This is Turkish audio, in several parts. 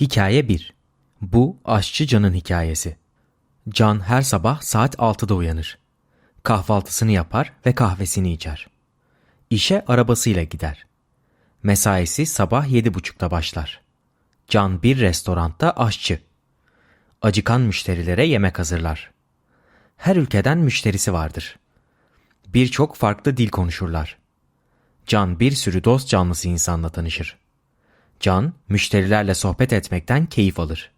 Hikaye 1 Bu aşçı Can'ın hikayesi. Can her sabah saat 6'da uyanır. Kahvaltısını yapar ve kahvesini içer. İşe arabasıyla gider. Mesaisi sabah 7.30'da başlar. Can bir restoranda aşçı. Acıkan müşterilere yemek hazırlar. Her ülkeden müşterisi vardır. Birçok farklı dil konuşurlar. Can bir sürü dost canlısı insanla tanışır. Can, müşterilerle sohbet etmekten keyif alır.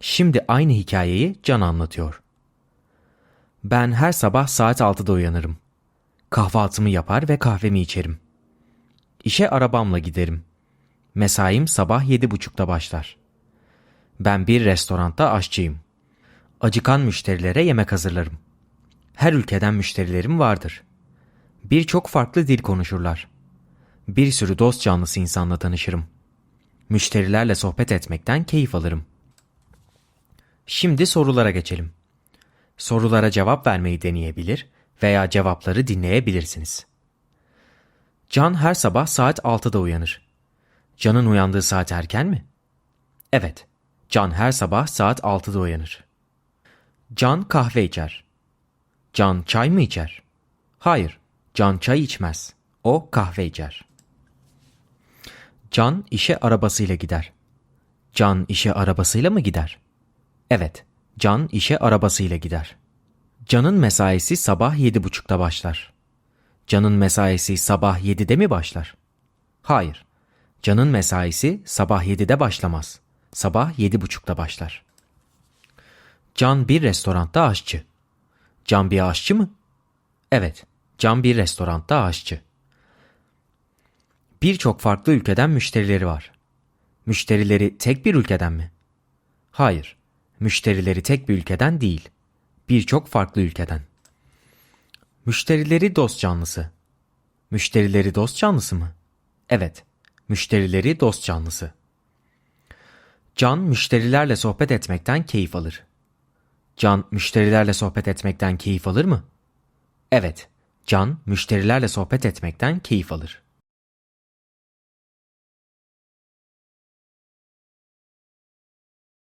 Şimdi aynı hikayeyi Can anlatıyor. Ben her sabah saat 6'da uyanırım. Kahvaltımı yapar ve kahvemi içerim. İşe arabamla giderim. Mesaim sabah 7.30'da başlar. Ben bir restoranda aşçıyım. Acıkan müşterilere yemek hazırlarım. Her ülkeden müşterilerim vardır. Birçok farklı dil konuşurlar. Bir sürü dost canlısı insanla tanışırım. Müşterilerle sohbet etmekten keyif alırım. Şimdi sorulara geçelim. Sorulara cevap vermeyi deneyebilir veya cevapları dinleyebilirsiniz. Can her sabah saat 6'da uyanır. Can'ın uyandığı saat erken mi? Evet. Can her sabah saat 6'da uyanır. Can kahve içer. Can çay mı içer? Hayır. Can çay içmez. O kahve içer. Can işe arabasıyla gider. Can işe arabasıyla mı gider? Evet. Can işe arabasıyla gider. Can'ın mesaisi sabah yedi buçukta başlar. Can'ın mesaisi sabah 7'de mi başlar? Hayır. Can'ın mesaisi sabah 7'de başlamaz. Sabah yedi buçukta başlar. Can bir restoranda aşçı. Can bir aşçı mı? Evet. Can bir restoranda aşçı. Birçok farklı ülkeden müşterileri var. Müşterileri tek bir ülkeden mi? Hayır. Müşterileri tek bir ülkeden değil. Birçok farklı ülkeden. Müşterileri dost canlısı. Müşterileri dost canlısı mı? Evet. Müşterileri dost canlısı. Can müşterilerle sohbet etmekten keyif alır. Can müşterilerle sohbet etmekten keyif alır mı? Evet. Can müşterilerle sohbet etmekten keyif alır.